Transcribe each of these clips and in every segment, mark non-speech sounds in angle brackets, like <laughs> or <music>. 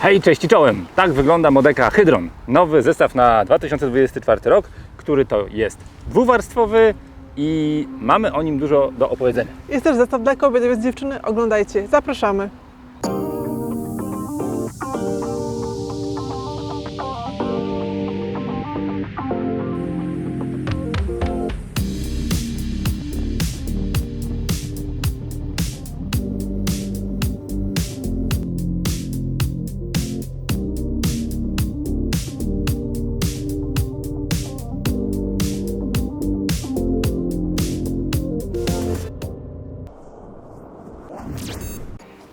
Hej, cześć i czołem! Tak wygląda Modeka Hydron. Nowy zestaw na 2024 rok, który to jest dwuwarstwowy i mamy o nim dużo do opowiedzenia. Jest też zestaw dla kobiet, więc dziewczyny oglądajcie. Zapraszamy.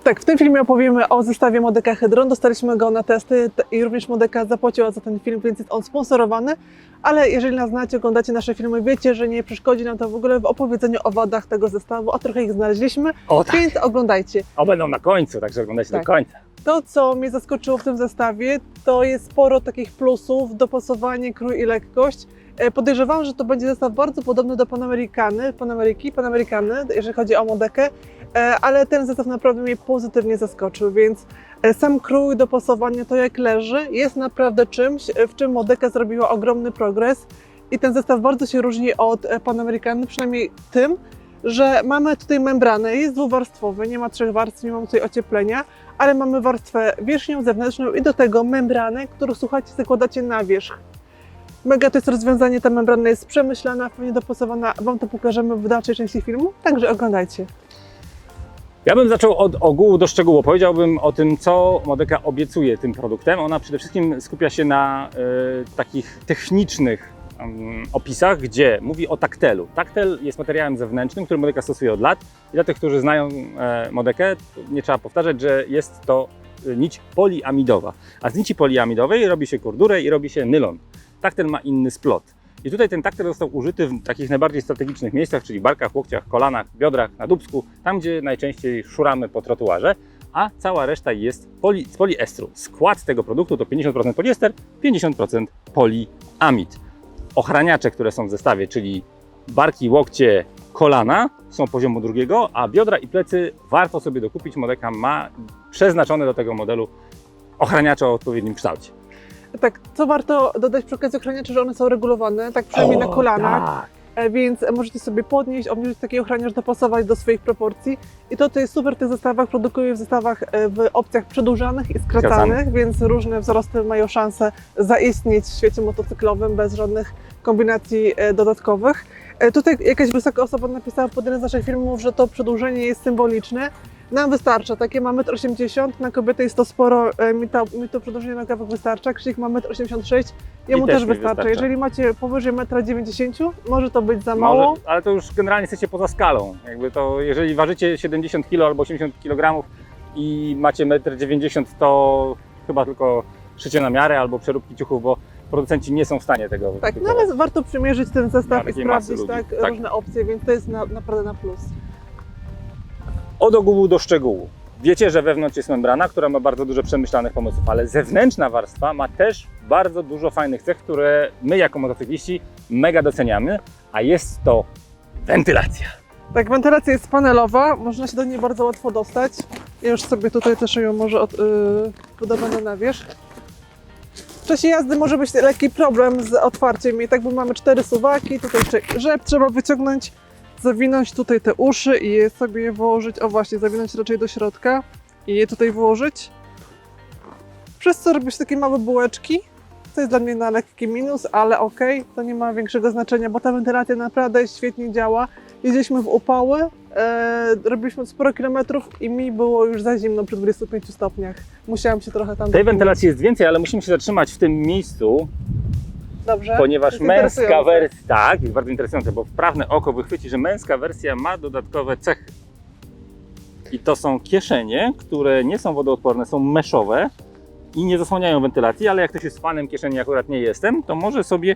Tak, w tym filmie opowiemy o zestawie Modeka Hydron. Dostaliśmy go na testy i również Modeka zapłaciła za ten film, więc jest on sponsorowany. Ale jeżeli nas znacie, oglądacie nasze filmy, wiecie, że nie przeszkodzi nam to w ogóle w opowiedzeniu o wadach tego zestawu, a trochę ich znaleźliśmy, O tak! więc oglądajcie. O będą na końcu, także oglądajcie Tak. do końca. To, co mnie zaskoczyło w tym zestawie, to jest sporo takich plusów, dopasowanie, krój i lekkość. E, Podejrzewam, że to będzie zestaw bardzo podobny do Panamericany, Panameriki, Panamericany, jeżeli chodzi o Modekę, ale ten zestaw naprawdę mnie pozytywnie zaskoczył, więc e, sam krój, dopasowanie, to jak leży, jest naprawdę czymś, e, w czym Modeka zrobiła ogromny progres i ten zestaw bardzo się różni od e, Panamericany, przynajmniej tym, że mamy tutaj membranę, jest dwuwarstwowy, nie ma trzech warstw, nie mamy tutaj ocieplenia, ale mamy warstwę wierzchnią, zewnętrzną i do tego membranę, którą słuchajcie, zakładacie na wierzch. Mega to jest rozwiązanie, ta membrana jest przemyślana, fajnie dopasowana, Wam to pokażemy w dalszej części filmu, także oglądajcie. Ja bym zaczął od ogółu do szczegółu. Powiedziałbym o tym, co Modeka obiecuje tym produktem. Ona przede wszystkim skupia się na e, takich technicznych em, opisach, gdzie mówi o taktelu. Taktel jest materiałem zewnętrznym, który Modeka stosuje od lat. I dla tych, którzy znają e, Modekę, nie trzeba powtarzać, że jest to e, nić poliamidowa. A z nici poliamidowej robi się kordurę i robi się nylon. Taktel ma inny splot. I tutaj ten taktel został użyty w takich najbardziej strategicznych miejscach, czyli barkach, łokciach, kolanach, biodrach, na dubsku, tam gdzie najczęściej szuramy po trotuarze, a cała reszta jest poli, z poliestru. Skład tego produktu to 50% poliester, 50% poliamid. Ochraniacze, które są w zestawie, czyli barki, łokcie, kolana są poziomu drugiego, a biodra i plecy warto sobie dokupić. Modeka ma przeznaczone do tego modelu ochraniacze o odpowiednim kształcie. Tak, co warto dodać przy okazji ochraniaczy, że one są regulowane, tak przynajmniej na O, kolanach, Tak. e, więc możecie sobie podnieść, obniżyć taki ochraniacz, dopasować do swoich proporcji i to, co jest super w tych zestawach, produkuje w zestawach e, w opcjach przedłużanych i skracanych, więc różne wzrosty mają szansę zaistnieć w świecie motocyklowym bez żadnych kombinacji e, dodatkowych. E, Tutaj jakaś wysoka osoba napisała pod jednym z naszych filmów, że to przedłużenie jest symboliczne. Nam wystarcza, takie ma 1,80 m, na kobietę jest to sporo, e, mi to, mi to przedłużenie na kawałek wystarcza, Krzysiek ma 1,86 m, jemu I też też, wystarcza. wystarcza. Jeżeli macie powyżej 1,90 m, może to być za mało. Może, ale to już generalnie jesteście poza skalą. Jakby to, jeżeli ważycie 70 kg albo 80 kg i macie 1,90 m, to chyba tylko szycie na miarę albo przeróbki ciuchów, bo producenci nie są w stanie tego Tak, no ale warto przymierzyć ten zestaw i takiej masy sprawdzić ludzi, tak, tak. różne opcje, więc to jest na, naprawdę na plus. Od ogółu do szczegółu. Wiecie, że wewnątrz jest membrana, która ma bardzo dużo przemyślanych pomysłów, ale zewnętrzna warstwa ma też bardzo dużo fajnych cech, które my jako motocykliści mega doceniamy, a jest to wentylacja. Tak, wentylacja jest panelowa, można się do niej bardzo łatwo dostać. Ja już sobie tutaj też ją może od, yy, na wierzch. W czasie jazdy może być lekki problem z otwarciem jej, tak bo mamy cztery suwaki, tutaj rzep trzeba wyciągnąć, zawinąć tutaj te uszy i je sobie włożyć, o właśnie, zawinąć raczej do środka i je tutaj włożyć. Przez co robisz takie małe bułeczki, to jest dla mnie na lekki minus, ale okej, to nie ma większego znaczenia, bo ta wentylacja naprawdę świetnie działa. Jeździliśmy w upały, e, robiliśmy sporo kilometrów i mi było już za zimno przy 25 stopniach. Musiałam się trochę tam... Tej dopłynąć. wentylacji jest więcej, ale musimy się zatrzymać w tym miejscu, Dobrze. ponieważ męska wersja, tak, jest bardzo interesujące, bo wprawne oko wychwyci, że męska wersja ma dodatkowe cechy. I to są kieszenie, które nie są wodoodporne, są meszowe i nie zasłaniają wentylacji, ale jak ktoś jest fanem kieszeni, akurat nie jestem, to może sobie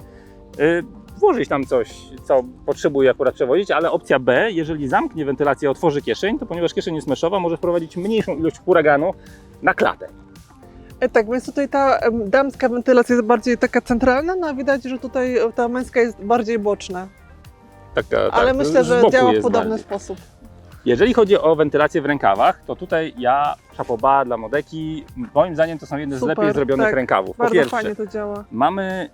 y, włożyć tam coś, co potrzebuje akurat przewozić, ale opcja B, jeżeli zamknie wentylację, otworzy kieszeń, to ponieważ kieszeń jest meszowa, może wprowadzić mniejszą ilość huraganu na klatę. E, Tak, więc tutaj ta damska wentylacja jest bardziej taka centralna, no a widać, że tutaj e, ta męska jest bardziej boczna. Taka, Ale tak, myślę, z że działa w podobny bardziej. sposób. Jeżeli chodzi o wentylację w rękawach, to tutaj ja szapoba dla Modeki. Moim zdaniem to są jedne z Super, lepiej zrobionych tak. rękawów. Po Bardzo pierwsze, fajnie to działa. mamy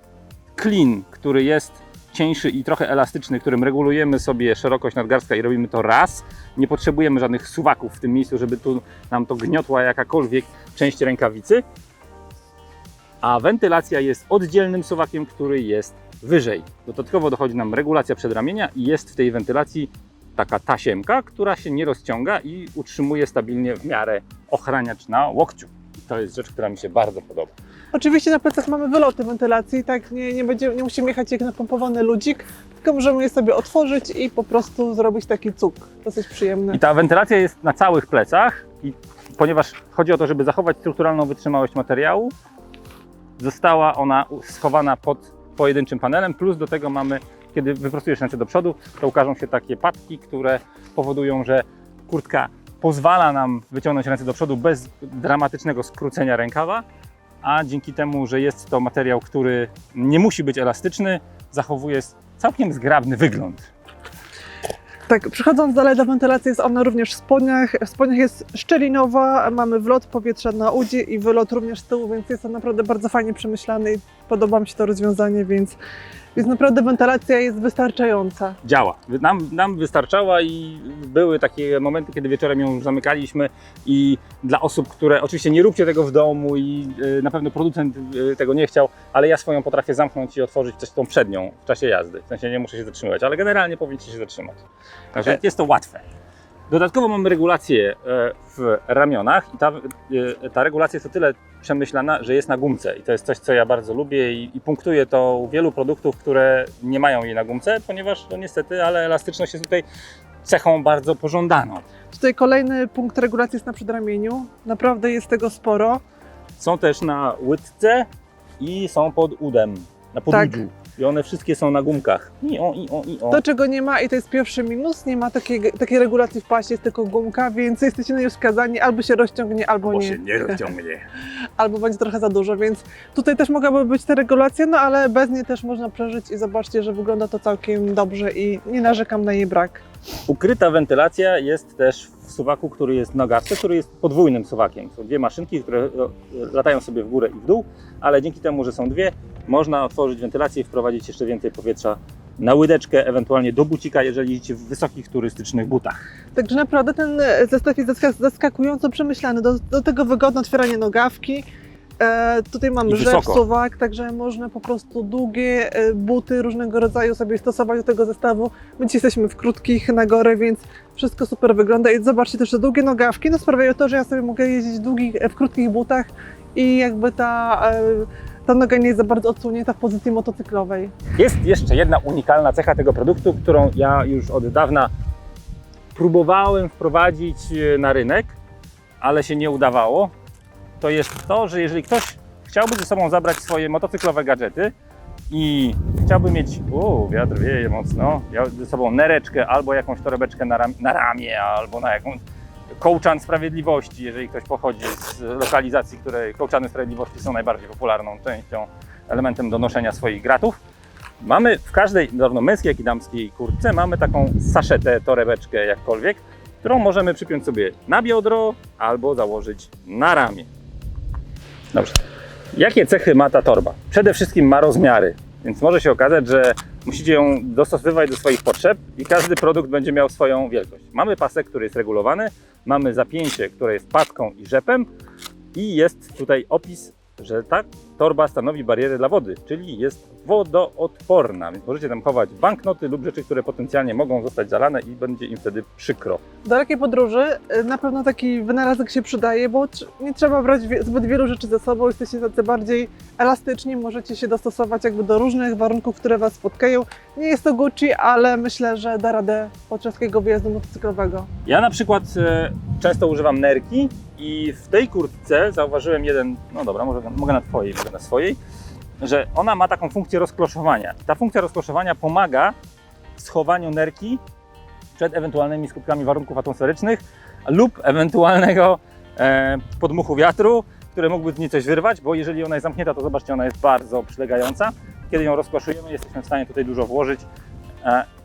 klin, który jest cieńszy i trochę elastyczny, którym regulujemy sobie szerokość nadgarstka i robimy to raz. Nie potrzebujemy żadnych suwaków w tym miejscu, żeby tu nam to gniotła jakakolwiek część rękawicy. A wentylacja jest oddzielnym suwakiem, który jest wyżej. Dodatkowo dochodzi nam regulacja przedramienia i jest w tej wentylacji taka tasiemka, która się nie rozciąga i utrzymuje stabilnie w miarę ochraniacz na łokciu. I to jest rzecz, która mi się bardzo podoba. Oczywiście na plecach mamy wyloty wentylacji, tak nie, nie, będzie, nie musimy jechać jak napompowany ludzik, tylko możemy je sobie otworzyć i po prostu zrobić taki cuk. Dosyć przyjemny. I ta wentylacja jest na całych plecach i ponieważ chodzi o to, żeby zachować strukturalną wytrzymałość materiału, została ona schowana pod pojedynczym panelem, plus do tego mamy, kiedy wyprostujesz ręce do przodu, to ukażą się takie patki, które powodują, że kurtka pozwala nam wyciągnąć ręce do przodu bez dramatycznego skrócenia rękawa, a dzięki temu, że jest to materiał, który nie musi być elastyczny, zachowuje całkiem zgrabny wygląd. Tak, przechodząc dalej do wentylacji, jest ona również w spodniach. W spodniach jest szczelinowa, mamy wlot powietrza na udzie i wylot również z tyłu, więc jest to naprawdę bardzo fajnie przemyślane i podoba mi się to rozwiązanie, więc, więc naprawdę wentylacja jest wystarczająca. działa. Nam, nam wystarczała i były takie momenty, kiedy wieczorem ją zamykaliśmy i dla osób, które oczywiście nie róbcie tego w domu i y, na pewno producent y, tego nie chciał, ale ja swoją potrafię zamknąć i otworzyć coś tą przednią w czasie jazdy. W sensie nie muszę się zatrzymywać, ale generalnie powinniście się zatrzymać. Także E- jest to łatwe. Dodatkowo mamy regulację e, w ramionach i ta, e, ta regulacja jest o tyle przemyślana, że jest na gumce i to jest coś, co ja bardzo lubię i, i punktuję to u wielu produktów, które nie mają jej na gumce, ponieważ no niestety, ale elastyczność jest tutaj cechą bardzo pożądaną. Tutaj kolejny punkt regulacji jest na przedramieniu. Naprawdę jest tego sporo. Są też na łydce i są pod udem, na podłudziu. I one wszystkie są na gumkach. I o, i o, i o. To, czego nie ma, i to jest pierwszy minus, nie ma takiej, takiej regulacji w pasie, jest tylko gumka, więc jesteście na nią skazani, albo się rozciągnie, albo Bo nie, się nie rozciągnie. <laughs> albo będzie trochę za dużo, więc tutaj też mogłaby być ta regulacja, no ale bez niej też można przeżyć i zobaczcie, że wygląda to całkiem dobrze i nie narzekam na jej brak. Ukryta wentylacja jest też w suwaku, który jest w nogawce, który jest podwójnym suwakiem. Są dwie maszynki, które e, latają sobie w górę i w dół, ale dzięki temu, że są dwie, można otworzyć wentylację i wprowadzić jeszcze więcej powietrza na łydeczkę, ewentualnie do bucika, jeżeli jedziecie w wysokich turystycznych butach. Także naprawdę ten e, zestaw jest zaska- zaskakująco przemyślany. Do, do tego wygodne otwieranie nogawki. E, tutaj mamy I rzep, wysoko. suwak, także można po prostu długie e, buty różnego rodzaju sobie stosować do tego zestawu. My dzisiaj jesteśmy w krótkich na gorę, więc wszystko super wygląda. I zobaczcie też, że długie nogawki no sprawiają to, że ja sobie mogę jeździć w, długich, w krótkich butach i jakby ta, e, ta noga nie jest za bardzo odsunięta w pozycji motocyklowej. Jest jeszcze jedna unikalna cecha tego produktu, którą ja już od dawna próbowałem wprowadzić e, na rynek, ale się nie udawało. To jest to, że jeżeli ktoś chciałby ze sobą zabrać swoje motocyklowe gadżety i chciałby mieć, u, wiatr wieje mocno, miał ze sobą nereczkę albo jakąś torebeczkę na, ram, na ramię, albo na jakąś kołczan sprawiedliwości, jeżeli ktoś pochodzi z lokalizacji, której kołczany sprawiedliwości są najbardziej popularną częścią, elementem do noszenia swoich gratów. Mamy w każdej, zarówno męskiej, jak i damskiej kurtce, mamy taką saszetę, torebeczkę, jakkolwiek, którą możemy przypiąć sobie na biodro albo założyć na ramię. Dobrze. Jakie cechy ma ta torba? Przede wszystkim ma rozmiary, więc może się okazać, że musicie ją dostosowywać do swoich potrzeb i każdy produkt będzie miał swoją wielkość. Mamy pasek, który jest regulowany, mamy zapięcie, które jest patką i rzepem i jest tutaj opis, że ta torba stanowi barierę dla wody, czyli jest wodoodporna, więc możecie tam chować banknoty lub rzeczy, które potencjalnie mogą zostać zalane i będzie im wtedy przykro. W dalekiej podróży y, na pewno taki wynalazek się przydaje, bo nie trzeba brać zbyt wielu rzeczy ze sobą, jesteście tacy bardziej elastyczni, możecie się dostosować jakby do różnych warunków, które Was spotkają. Nie jest to Gucci, ale myślę, że da radę podczas takiego wyjazdu motocyklowego. Ja na przykład e, często używam nerki i w tej kurtce zauważyłem jeden, no dobra, może, mogę na twojej, na swojej, że ona ma taką funkcję rozkloszowania. Ta funkcja rozkloszowania pomaga w schowaniu nerki przed ewentualnymi skutkami warunków atmosferycznych lub ewentualnego e, podmuchu wiatru, który mógłby z niej coś wyrwać, bo jeżeli ona jest zamknięta, to zobaczcie, ona jest bardzo przylegająca. Kiedy ją rozkloszujemy, jesteśmy w stanie tutaj dużo włożyć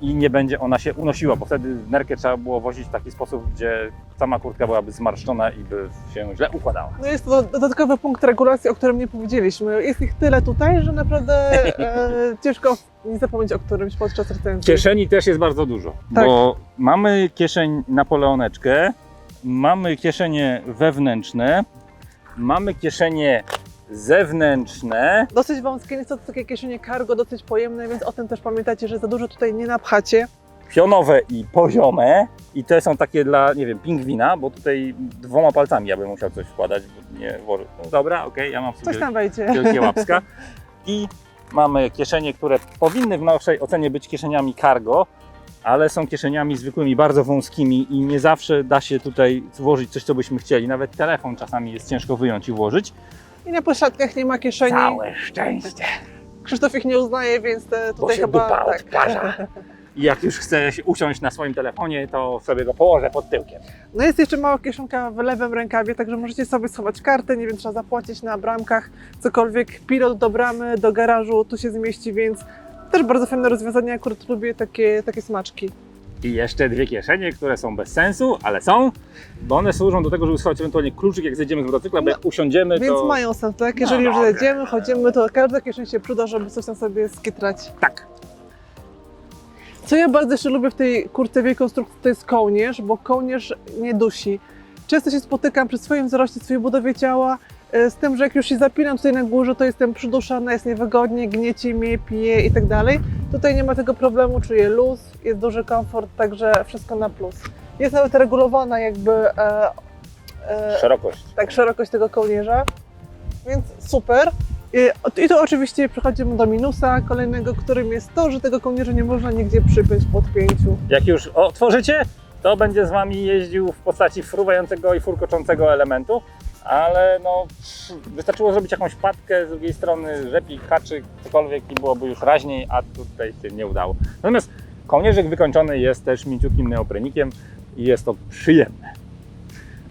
i nie będzie ona się unosiła, bo wtedy nerkę trzeba było wozić w taki sposób, gdzie sama kurtka byłaby zmarszczona i by się źle układała. No jest to dodatkowy punkt regulacji, o którym nie powiedzieliśmy. Jest ich tyle tutaj, że naprawdę e, <laughs> ciężko nie zapomnieć o którymś podczas recenzji. Kieszeni też jest bardzo dużo, Tak. bo mamy kieszeń napoleoneczkę, mamy kieszenie wewnętrzne, mamy kieszenie zewnętrzne, Dosyć wąskie, jest to takie kieszenie cargo, dosyć pojemne, więc o tym też pamiętajcie, że za dużo tutaj nie napchacie. pionowe i poziome i te są takie dla, nie wiem, pingwina, bo tutaj dwoma palcami ja bym musiał coś wkładać, bo nie włożę. No dobra, okej, ja mam Coś sobie tam wejdzie. wielkie <laughs> łapska. I mamy kieszenie, które powinny w naszej ocenie być kieszeniami cargo, ale są kieszeniami zwykłymi, bardzo wąskimi i nie zawsze da się tutaj włożyć coś, co byśmy chcieli. Nawet telefon czasami jest ciężko wyjąć i włożyć. I na pośladkach nie ma kieszeni. Całe szczęście, Krzysztof ich nie uznaje, więc te bo tutaj się chyba dupa tak. odparza. I <laughs> jak już chcę się usiąść na swoim telefonie, to sobie go położę pod tyłkiem. No jest jeszcze mała kieszonka w lewym rękawie, także możecie sobie schować kartę, nie wiem, trzeba zapłacić na bramkach, cokolwiek. Pilot do bramy, do garażu, tu się zmieści, więc też bardzo fajne rozwiązanie, akurat lubię takie, takie smaczki. I jeszcze dwie kieszenie, które są bez sensu, ale są, bo one służą do tego, żeby schować ewentualnie kluczyk, jak zejdziemy z motocykla, bo jak usiądziemy, Więc to... mają sens, tak? Jeżeli No, już no. jedziemy, chodzimy, to każda kieszeń się przyda, żeby coś tam sobie skitrać. Tak. Co ja bardzo jeszcze lubię w tej kurtywej konstrukcji, to jest kołnierz, bo kołnierz nie dusi. Często się spotykam przy swoim wzroście, swojej budowie ciała z tym, że jak już się zapinam tutaj na górze, to jestem przyduszana, jest niewygodnie, gniecie mnie, pije i tak dalej. Tutaj nie ma tego problemu, czuję luz, jest duży komfort, także wszystko na plus. Jest nawet regulowana jakby e, e, Szerokość. tak szerokość tego kołnierza, więc super. I, tu oczywiście przechodzimy do minusa kolejnego, którym jest to, że tego kołnierza nie można nigdzie przypiąć po odpięciu. Jak już otworzycie, to będzie z Wami jeździł w postaci fruwającego i furkoczącego elementu, ale no, wystarczyło zrobić jakąś patkę, z drugiej strony rzepik, haczyk, cokolwiek i byłoby już raźniej, a tutaj się nie udało. Natomiast kołnierzyk wykończony jest też mięciutkim neoprenikiem i jest to przyjemne.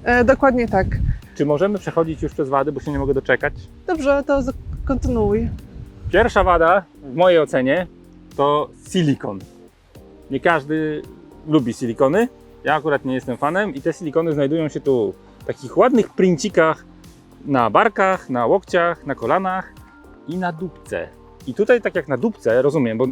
E, dokładnie tak. Czy możemy przechodzić już przez wady, bo się nie mogę doczekać? Dobrze, to kontynuuj. Pierwsza wada, w mojej ocenie, to silikon. Nie każdy lubi silikony. Ja akurat nie jestem fanem i te silikony znajdują się tu takich ładnych princikach na barkach, na łokciach, na kolanach i na dupce. I tutaj tak jak na dupce, rozumiem, bo y,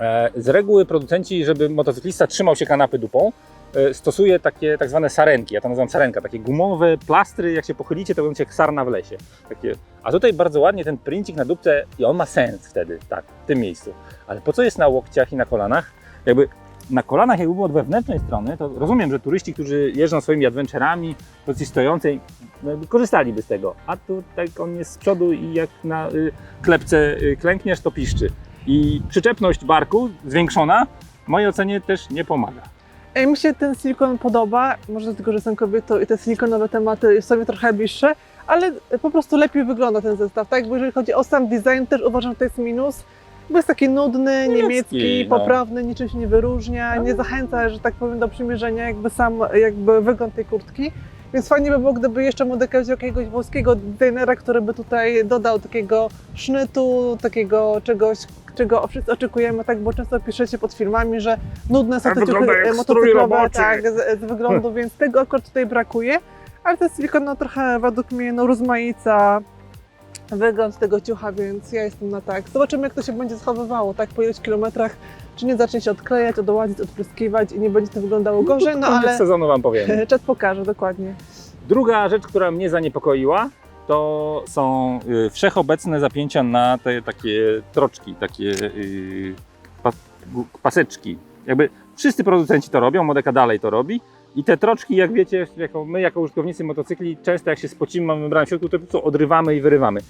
e, z reguły producenci, żeby motocyklista trzymał się kanapy dupą, e, stosuje takie tak zwane sarenki, ja to nazywam sarenka, takie gumowe plastry, jak się pochylicie, to będzie jak sarna w lesie. Takie a tutaj bardzo ładnie ten princik na dupce i on ma sens wtedy, tak, w tym miejscu. Ale po co jest na łokciach i na kolanach? Jakby na kolanach jakby od wewnętrznej strony, to rozumiem, że turyści, którzy jeżdżą swoimi adventurami pozycji stojącej, no korzystaliby z tego. A tu tak on jest z przodu i jak na y, klepce y, klękniesz, to piszczy. I przyczepność barku zwiększona w mojej ocenie też nie pomaga. E, mi się ten silikon podoba, może dlatego, że jestem kobietą i te silikonowe tematy są mi trochę bliższe, ale po prostu lepiej wygląda ten zestaw, tak? Bo jeżeli chodzi o sam design, też uważam, że to jest minus, bo jest taki nudny, niemiecki, no. poprawny, niczym się nie wyróżnia, nie zachęca, że tak powiem, do przymierzenia jakby sam jakby wygląd tej kurtki. Więc fajnie by było, gdyby jeszcze modelka wziął jakiegoś włoskiego designera, który by tutaj dodał takiego sznytu, takiego czegoś, czego wszyscy oczekujemy, tak? Bo często piszecie pod filmami, że nudne są te ciuchy e, motocyklowe, tak, z, z wyglądu, <laughs> więc tego akurat tutaj brakuje. Ale ten silikon no, trochę według mnie no, rozmaica wygląd tego ciucha, więc ja jestem na tak. Zobaczymy, jak to się będzie zachowywało, tak, po iluś kilometrach, czy nie zacznie się odklejać, odłazić, odpryskiwać i nie będzie to wyglądało gorzej, no Koniec ale sezonu Wam powiem. <laughs> czas pokaże, dokładnie. Druga rzecz, która mnie zaniepokoiła, to są y, wszechobecne zapięcia na te takie troczki, takie y, paseczki. Jakby wszyscy producenci to robią, Modeka dalej to robi. I te troczki, jak wiecie, jako my jako użytkownicy motocykli, często jak się spocimy, mamy bram w środku, to po prostu odrywamy i wyrywamy.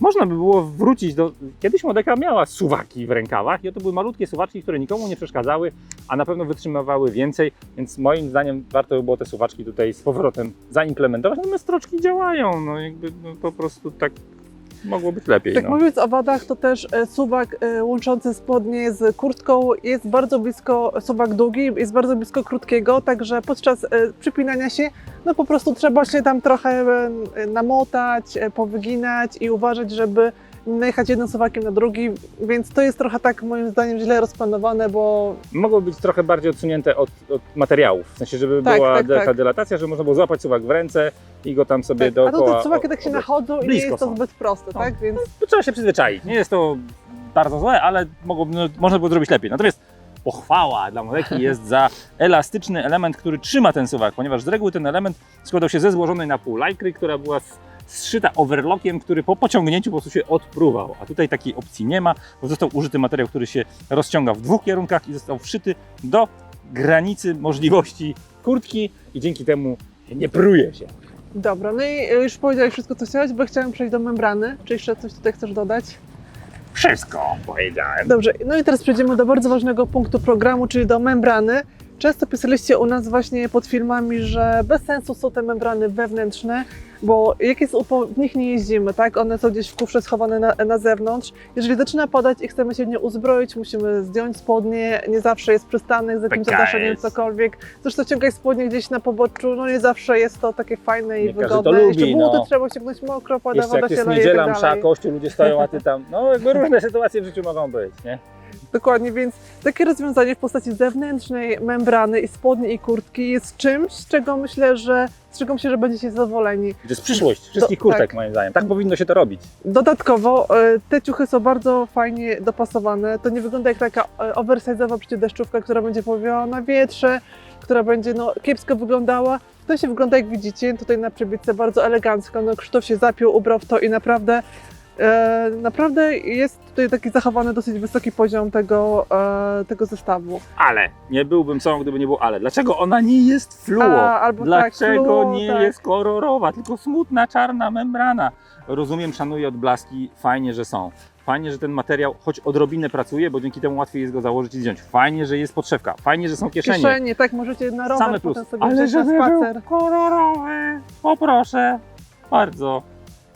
Można by było wrócić do... Kiedyś Modeka miała suwaki w rękawach i to były malutkie suwaczki, które nikomu nie przeszkadzały, a na pewno wytrzymywały więcej, więc moim zdaniem warto by było te suwaczki tutaj z powrotem zaimplementować. Natomiast troczki działają, no jakby no, po prostu tak mogło być lepiej. Tak no. mówiąc o wadach, to też e, suwak e, łączący spodnie z kurtką jest bardzo blisko, suwak długi jest bardzo blisko krótkiego, także podczas e, przypinania się, no po prostu trzeba się tam trochę e, namotać, e, powyginać i uważać, żeby najechać jednym suwakiem na drugi, więc to jest trochę tak moim zdaniem źle rozplanowane, bo Mogło być trochę bardziej odsunięte od, od materiałów, w sensie, żeby Tak, była tak, tak. dylatacja, że można było złapać suwak w ręce i go tam sobie tak. a dookoła... to te suwaki o- tak się obejść. nachodzą i nie jest to zbyt proste, No. tak? Więc To trzeba się przyzwyczaić. Nie jest to bardzo złe, ale mogło, no, można było zrobić lepiej. Natomiast pochwała dla Modeki jest za elastyczny element, który trzyma ten suwak, ponieważ z reguły ten element składał się ze złożonej na pół lajkry, która była zszyta overlockiem, który po pociągnięciu po prostu się odpruwał. A tutaj takiej opcji nie ma, bo został użyty materiał, który się rozciąga w dwóch kierunkach i został wszyty do granicy możliwości kurtki i dzięki temu nie pruje się. dobra, no i już powiedziałeś wszystko, co chciałeś, bo chciałem przejść do membrany. Czy jeszcze coś tutaj chcesz dodać? Wszystko powiedziałem. Dobrze, no i teraz przejdziemy do bardzo ważnego punktu programu, czyli do membrany. Często pisaliście u nas właśnie pod filmami, że bez sensu są te membrany wewnętrzne, bo jak jest upo, w nich nie jeździmy, tak? One są gdzieś w kufrze schowane na, na zewnątrz. Jeżeli zaczyna padać i chcemy się w nie uzbroić, musimy zdjąć spodnie, nie zawsze jest przystanek z jakimś zadaszeniem, jest. cokolwiek. Zresztą ciągać spodnie gdzieś na poboczu, no nie zawsze jest to takie fajne i Nie wygodne. to Jeszcze lubi, buty no. trzeba ściągnąć mokro, pada Jeszcze woda jak się jest leje i niedziela, tak msza, dalej. kościół, ludzie stoją, a ty tam, no jakby różne sytuacje w życiu mogą być, nie? Dokładnie, więc takie rozwiązanie w postaci zewnętrznej membrany i spodni i kurtki jest czymś, z czego myślę, że z czego myślę, że będziecie zadowoleni. To jest przyszłość wszystkich Do- kurtek tak. moim zdaniem. Tak powinno się to robić. Dodatkowo e, te ciuchy są bardzo fajnie dopasowane. To nie wygląda jak taka e, oversize'owa przeciwdeszczówka, która będzie powiała na wietrze, która będzie no, kiepsko wyglądała. To się wygląda jak widzicie, tutaj na przybitce bardzo elegancko. No, Krzysztof się zapiął, ubrał w to i naprawdę naprawdę jest tutaj taki zachowany dosyć wysoki poziom tego, e, tego zestawu. Ale nie byłbym sobą, gdyby nie było ale. Dlaczego ona nie jest fluo? A, albo tak, Dlaczego fluo, nie tak. jest kolorowa, tylko smutna, czarna membrana? Rozumiem, szanuję odblaski, fajnie, że są. Fajnie, że ten materiał choć odrobinę pracuje, bo dzięki temu łatwiej jest go założyć i zdjąć. Fajnie, że jest podszewka. Fajnie, że są kieszenie. Kieszenie, tak, możecie na rower Same plusy. potem sobie Ale wziąć na żeby spacer. był kolorowy, poproszę. Bardzo.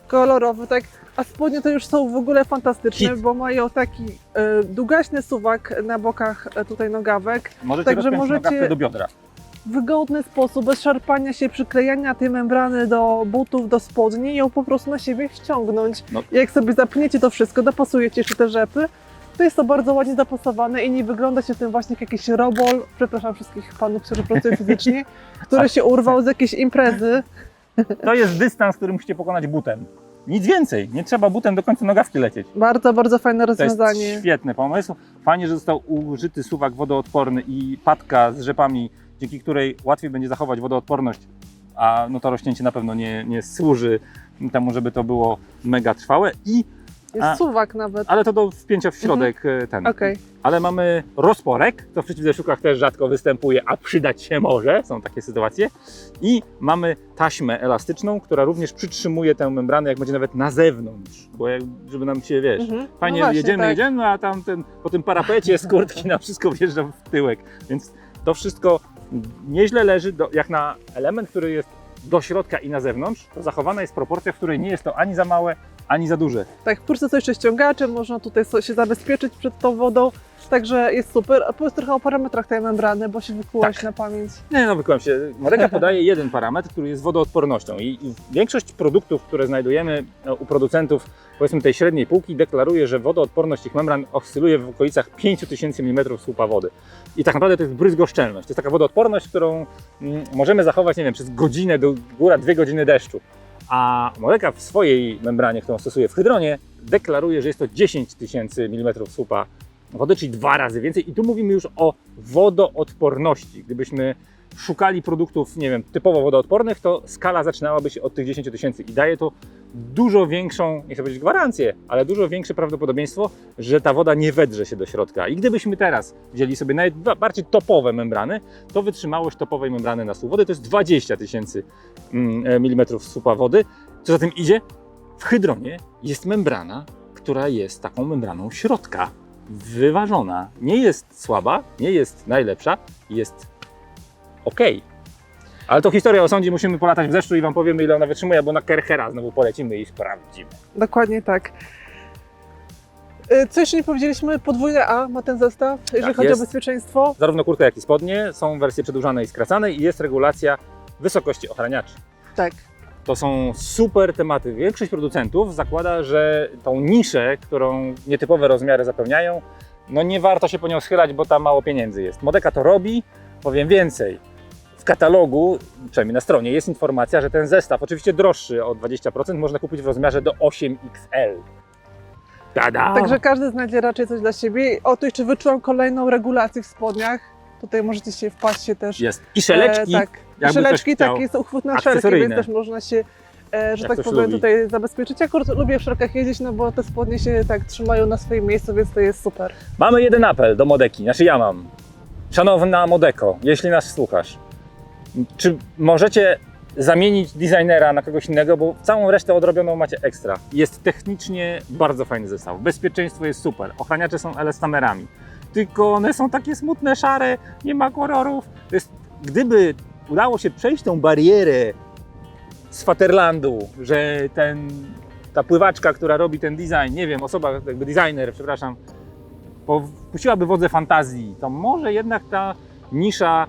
Kolorowy, tak. A spodnie to już są w ogóle fantastyczne, Hit. bo mają taki e, długaśny suwak na bokach e, tutaj nogawek. Możecie Także możecie- do biodra. Wygodny sposób, bez szarpania się, przyklejania tej membrany do butów, do spodni i ją po prostu na siebie ściągnąć. No. Jak sobie zapniecie to wszystko, dopasujecie jeszcze te rzepy, to jest to bardzo ładnie dopasowane i nie wygląda się tym właśnie jak jakiś robol, przepraszam wszystkich panów, którzy pracują fizycznie, <laughs> który się urwał z jakiejś imprezy. To jest dystans, który musicie pokonać butem. Nic więcej. Nie trzeba butem do końca nogawki lecieć. Bardzo, bardzo fajne To jest rozwiązanie. świetny pomysł. Fajnie, że został użyty suwak wodoodporny i patka z rzepami, dzięki której łatwiej będzie zachować wodoodporność, a no to rośnięcie na pewno nie, nie służy temu, żeby to było mega trwałe. I, Jest A. suwak nawet. ale to do wpięcia w środek e, ten. Okej. Ale mamy rozporek, to w przeciwdeszczówkach też rzadko występuje, a przydać się może, są takie sytuacje. I mamy taśmę elastyczną, która również przytrzymuje tę membranę, jak będzie nawet na zewnątrz, bo jak, żeby nam się, wiesz, Mhm. Fajnie No właśnie, jedziemy, tak. jedziemy, a tam ten, po tym parapecie z kurtki na wszystko wjeżdża w tyłek. Więc to wszystko nieźle leży, do, jak na element, który jest do środka i na zewnątrz, to zachowana jest proporcja, w której nie jest to ani za małe, ani za duże. Tak, w kurce są jeszcze ściągacze, można tutaj się zabezpieczyć przed tą wodą, także jest super. A powiedz trochę o parametrach tej membrany, bo się wykułaś Tak. na pamięć. Nie, no wykułem się. Mareka podaje jeden parametr, który jest wodoodpornością i większość produktów, które znajdujemy e, u producentów, powiedzmy tej średniej półki, deklaruje, że wodoodporność ich membran oscyluje w okolicach 5000 mm słupa wody. I tak naprawdę to jest bryzgoszczelność. To jest taka wodoodporność, którą mm, możemy zachować, nie wiem, przez godzinę do góra dwie godziny deszczu. A Moleka w swojej membranie, którą stosuje w hydronie, deklaruje, że jest to 10 tysięcy mm słupa wody, czyli dwa razy więcej. I tu mówimy już o wodoodporności. Gdybyśmy szukali produktów, nie wiem, typowo wodoodpornych, to skala zaczynałaby się od tych 10 tysięcy i daje to dużo większą, nie chcę powiedzieć gwarancję, ale dużo większe prawdopodobieństwo, że ta woda nie wedrze się do środka. I gdybyśmy teraz wzięli sobie najbardziej topowe membrany, to wytrzymałość topowej membrany na słup wody to jest 20 tysięcy mm, e, słupa wody. Co za tym idzie? W hydronie jest membrana, która jest taką membraną środka, wyważona. Nie jest słaba, nie jest najlepsza, jest ok. Ale to historia o sądzie, musimy polatać w deszczu i Wam powiemy, ile ona wytrzymuje, bo na Kerchera znowu polecimy i sprawdzimy. Dokładnie tak. Y, Co jeszcze nie powiedzieliśmy? Podwójne A ma ten zestaw, jeżeli Tak, chodzi jest. o bezpieczeństwo. Zarówno kurtka, jak i spodnie są wersje przedłużane i skracane i jest regulacja wysokości ochraniaczy. Tak. To są super tematy. Większość producentów zakłada, że tą niszę, którą nietypowe rozmiary zapewniają, no nie warto się po nią schylać, bo tam mało pieniędzy jest. Modeka to robi, powiem więcej. W katalogu, przynajmniej na stronie, jest informacja, że ten zestaw, oczywiście droższy o 20%, można kupić w rozmiarze do 8XL. Tada! Także każdy znajdzie raczej coś dla siebie. O, tu jeszcze wyczułam kolejną regulację w spodniach. Tutaj możecie się wpaść się też. Jest. I szeleczki. E, tak. jakby Szeleczki, tak, jest uchwyt na szelki, więc też można się, e, że Jak tak powiem, lubi. tutaj zabezpieczyć. Ja akurat lubię w szelkach jeździć, no bo te spodnie się tak trzymają na swoim miejscu, więc to jest super. Mamy jeden apel do Modeki, znaczy ja mam. Szanowna Modeko, jeśli nas słuchasz, czy możecie zamienić designera na kogoś innego, bo całą resztę odrobioną macie ekstra. Jest technicznie bardzo fajny zestaw. Bezpieczeństwo jest super. Ochraniacze są elastamerami. Tylko one są takie smutne, szare, nie ma kolorów. Jest, gdyby udało się przejść tą barierę z Faterlandu, że ten, ta pływaczka, która robi ten design, nie wiem, osoba, jakby designer, przepraszam, puściłaby wodze fantazji, to może jednak ta nisza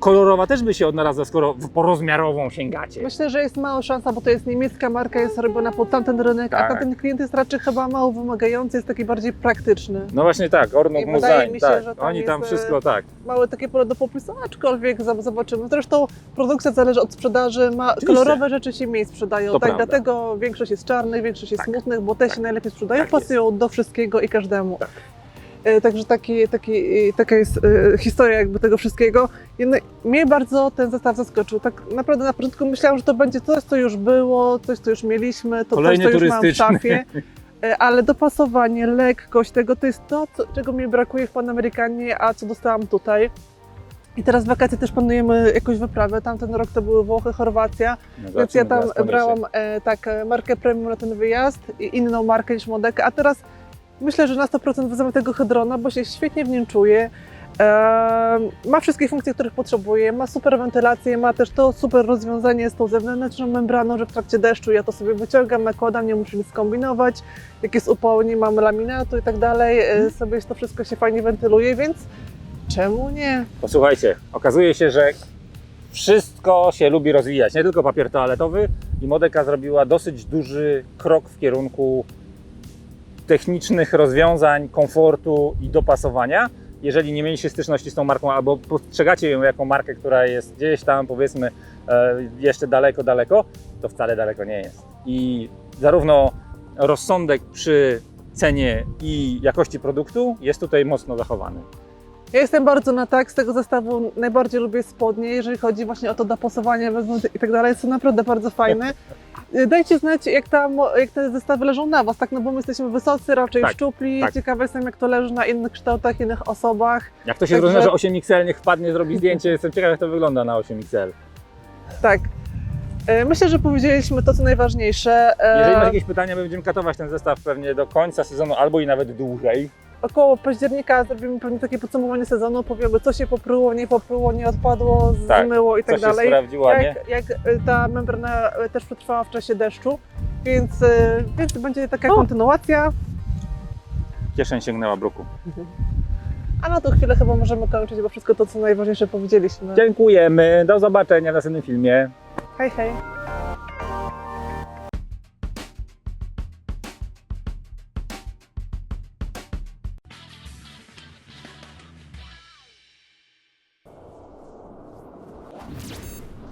kolorowa też by się odnalazła, skoro w porozmiarową sięgacie. Myślę, że jest mała szansa, bo to jest niemiecka marka, jest robiona pod tamten rynek, Tak. a tamten klient jest raczej chyba mało wymagający, jest taki bardziej praktyczny. No właśnie tak, Ornuk I wydaje Muzain, mi się, tak. że tam Oni tam jest, wszystko tak. Małe takie pole do popisu, aczkolwiek zob- zobaczymy. Zresztą produkcja zależy od sprzedaży, ma, Oczywiście. kolorowe rzeczy się mniej sprzedają, To tak, prawda. dlatego większość jest czarnych, większość jest Tak. smutnych, bo te się najlepiej sprzedają, Tak pasują do wszystkiego i każdemu. Tak. E, Także taki, taki, e, taka jest e, historia jakby tego wszystkiego. Jednak mnie bardzo ten zestaw zaskoczył. Tak naprawdę na początku myślałam, że to będzie coś, co już było, coś, co już mieliśmy, to Kolejny coś, co już mam w szafie. Ale dopasowanie, lekkość tego, to jest to, co, czego mi brakuje w Panamerykanie, a co dostałam tutaj. I teraz w wakacje też planujemy jakąś wyprawę. Tamten rok to były Włochy, Chorwacja, No, więc ja tam brałam e, tak, markę premium na ten wyjazd i inną markę niż Modeka, a teraz myślę, że na 100% wezmę tego Hedrona, bo się świetnie w nim czuję. Ma wszystkie funkcje, których potrzebuje, ma super wentylację, ma też to super rozwiązanie z tą zewnętrzną membraną, że w trakcie deszczu ja to sobie wyciągam, nakładam, nie muszę nic kombinować. Jak jest upał, nie mamy laminatu i tak dalej, e, sobie to wszystko się fajnie wentyluje, więc czemu nie? Posłuchajcie, okazuje się, że wszystko się lubi rozwijać, nie tylko papier toaletowy i Modeka zrobiła dosyć duży krok w kierunku technicznych rozwiązań, komfortu i dopasowania. Jeżeli nie mieliście styczności z tą marką albo postrzegacie ją jako markę, która jest gdzieś tam powiedzmy e, jeszcze daleko, daleko, to wcale daleko nie jest. I zarówno rozsądek przy cenie i jakości produktu jest tutaj mocno zachowany. Ja jestem bardzo na tak, z tego zestawu najbardziej lubię spodnie, jeżeli chodzi właśnie o to dopasowanie i tak dalej, są naprawdę bardzo fajne. Dajcie znać, jak, tam, jak te zestawy leżą na Was, tak? No bo my jesteśmy wysocy, raczej Tak, szczupli. tak. Ciekawe jestem, jak to leży na innych kształtach, innych osobach. Jak to się Także- rozwiąże 8XL, niech wpadnie, zrobi zdjęcie. <laughs> Jestem ciekaw, jak to wygląda na 8XL. Tak. E, Myślę, że powiedzieliśmy to, co najważniejsze. E, Jeżeli masz jakieś pytania, my będziemy katować ten zestaw pewnie do końca sezonu albo i nawet dłużej. Około października zrobimy pewnie takie podsumowanie sezonu, powiemy, co się popruło, nie popruło, nie odpadło, Tak, zmyło i Co tak się dalej. sprawdziło, a nie? jak, jak e, ta membrana e, też przetrwała w czasie deszczu, więc, e, więc będzie taka O. kontynuacja. Kieszeń sięgnęła bruku. A na tą chwilę chyba możemy kończyć, bo wszystko to, co najważniejsze powiedzieliśmy. Dziękujemy, do zobaczenia w następnym filmie. Hej, hej.